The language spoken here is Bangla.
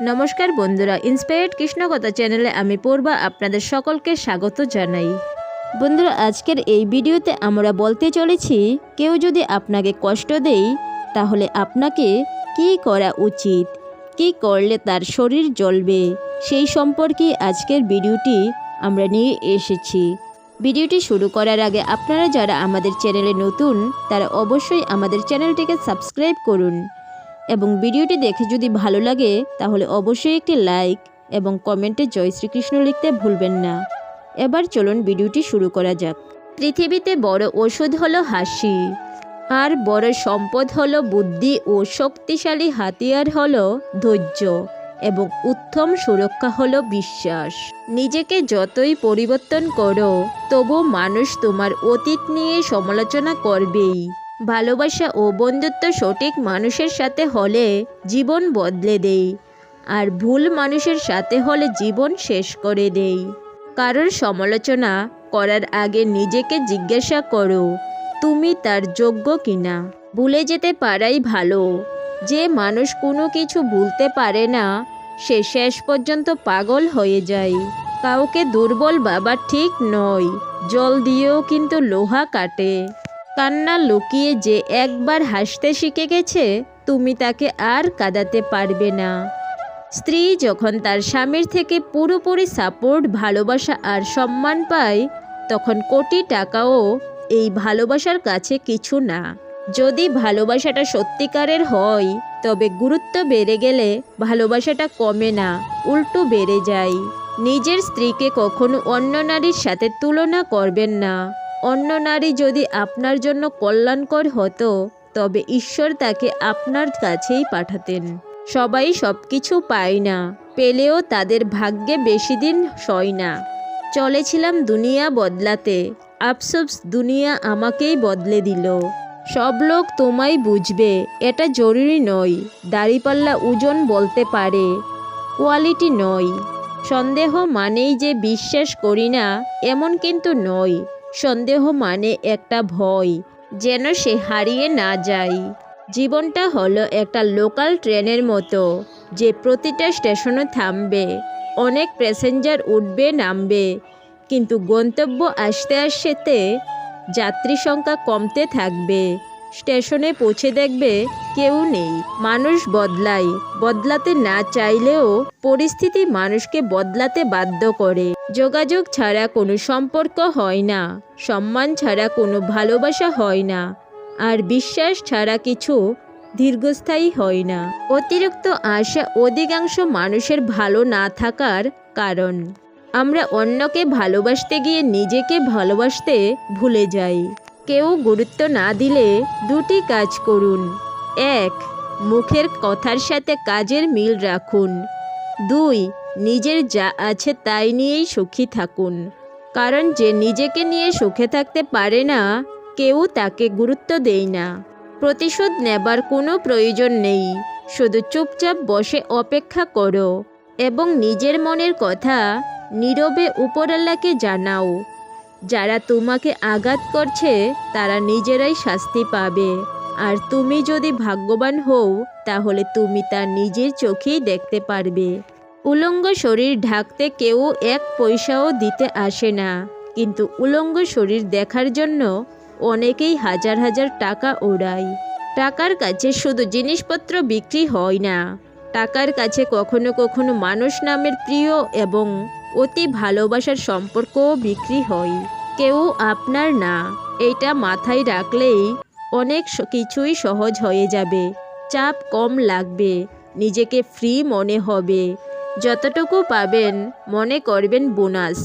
নমস্কার বন্ধুরা ইন্সপায়ার্ড কৃষ্ণকথা চ্যানেলে আমি পূর্বা আপনাদের সকলকে স্বাগত জানাই। বন্ধুরা, আজকের এই ভিডিওতে আমরা বলতে চলেছি, কেউ যদি আপনাকে কষ্ট দেয়, তাহলে আপনাকে কী করা উচিত? কী করলে তার শরীর জ্বলবে? সেই সম্পর্কে আজকের ভিডিওটি আমরা নিয়ে এসেছি। ভিডিওটি শুরু করার আগে আপনারা যারা আমাদের চ্যানেলে নতুন, তারা অবশ্যই আমাদের চ্যানেলটিকে সাবস্ক্রাইব করুন। এবং ভিডিওটি দেখে যদি ভালো লাগে, তাহলে অবশ্যই একটি লাইক এবং কমেন্টে জয় শ্রীকৃষ্ণ লিখতে ভুলবেন না। এবার চলুন ভিডিওটি শুরু করা যাক। পৃথিবীতে বড় ওষুধ হলো হাসি, আর বড় সম্পদ হলো বুদ্ধি ও শক্তিশালী হাতিয়ার হলো ধৈর্য এবং উত্তম সুরক্ষা হলো বিশ্বাস। নিজেকে যতই পরিবর্তন করো, তবু মানুষ তোমার অতীত নিয়ে সমালোচনা করবেই। ভালোবাসা ও বন্ধুত্ব সঠিক মানুষের সাথে হলে জীবন বদলে দেই, আর ভুল মানুষের সাথে হলে জীবন শেষ করে দেয় কারোর সমালোচনা করার আগে নিজেকে জিজ্ঞাসা করো, তুমি তার যোগ্য কিনা? ভুলে যেতে পারাই ভালো। যে মানুষ কোনো কিছু ভুলতে পারে না, সে শেষ পর্যন্ত পাগল হয়ে যায়। কাউকে দুর্বল বাবা ঠিক নয়, জল দিয়েও কিন্তু লোহা কাটে। কান্না লুকিয়ে যে একবার হাসতে শিখে গেছে, তুমি তাকে আর কাঁদাতে পারবে না। স্ত্রী যখন তার স্বামীর থেকে পুরোপুরি সাপোর্ট, ভালোবাসা আর সম্মান পায়, তখন কোটি টাকাও এই ভালোবাসার কাছে কিছু না। যদি ভালোবাসাটা সত্যিকারের হয়, তবে গুরুত্ব বেড়ে গেলে ভালোবাসাটা কমে না, উল্টো বেড়ে যায়। নিজের স্ত্রীকে কখনো অন্য নারীর সাথে তুলনা করবেন না। অন্য নারী যদি আপনার জন্য কল্যাণকর হতো, তবে ঈশ্বর তাকে আপনার কাছেই পাঠাতেন। সবাই সব কিছু পায় না, পেলেও তাদের ভাগ্যে বেশি দিন সয় না। চলেছিলাম দুনিয়া বদলাতে, আফসোস দুনিয়া আমাকেই বদলে দিল। সব লোক তোমায় বুঝবে, এটা জরুরি নয়, দাড়িপাল্লা ওজন বলতে পারে, কোয়ালিটি নয়। সন্দেহ মানেই যে বিশ্বাস করি না, এমন কিন্তু নয়। সন্দেহ মানে একটা ভয়, যেন সে হারিয়ে না যায়। জীবনটা হলো একটা লোকাল ট্রেনের মতো, যে প্রতিটা স্টেশনে থামবে, অনেক প্যাসেঞ্জার উঠবে, নামবে, কিন্তু গন্তব্য আসতে আসতে যাত্রী সংখ্যা কমতে থাকবে। স্টেশনে পৌঁছে দেখবে কেউ নেই। মানুষ বদলায়। বদলাতে না চাইলেও পরিস্থিতি মানুষকে বদলাতে বাধ্য করে। যোগাযোগ ছাড়া কোনো সম্পর্ক হয় না। সম্মান ছাড়া কোনো ভালোবাসা হয় না। আর বিশ্বাস ছাড়া কিছু দীর্ঘস্থায়ী হয় না। অতিরিক্ত আশা অধিকাংশ মানুষের ভালো না থাকার কারণ। আমরা অন্যকে ভালোবাসতে গিয়ে নিজেকে ভালোবাসতে ভুলে যাই। কেউ গুরুত্ব না দিলে দুটি কাজ করুন। এক, মুখের কথার সাথে কাজের মিল রাখুন। দুই, নিজের যা আছে তাই নিয়েই সুখী থাকুন। কারণ যে নিজেকে নিয়ে সুখে থাকতে পারে না, কেউ তাকে গুরুত্ব দেয় না। প্রতিশোধ নেবার কোনো প্রয়োজন নেই। শুধু চুপচাপ বসে অপেক্ষা করো এবং নিজের মনের কথা নীরবে উপরওয়ালাকে জানাও। যারা তোমাকে আঘাত করছে, তারা নিজেরাই শাস্তি পাবে। আর তুমি যদি ভাগ্যবান হও, তাহলে তুমি তা নিজের চোখেই দেখতে পারবে। উলঙ্গ শরীর ঢাকতে কেউ এক পয়সাও দিতে আসে না। কিন্তু উলঙ্গ শরীর দেখার জন্য অনেকেই হাজার হাজার টাকা ওড়ায়। টাকার কাছে শুধু জিনিসপত্র বিক্রি হয় না। টাকার কাছে কখনো কখনো মানুষ নামের প্রিয় এবং অতি ভালোবাসার সম্পর্কও বিক্রি হয়। কেউ আপনার না, এটা মাথায় রাখলেই অনেক কিছুই সহজ হয়ে যাবে। চাপ কম লাগবে, নিজেকে ফ্রি মনে হবে। যতটুকু পাবেন, মনে করবেন বোনাস।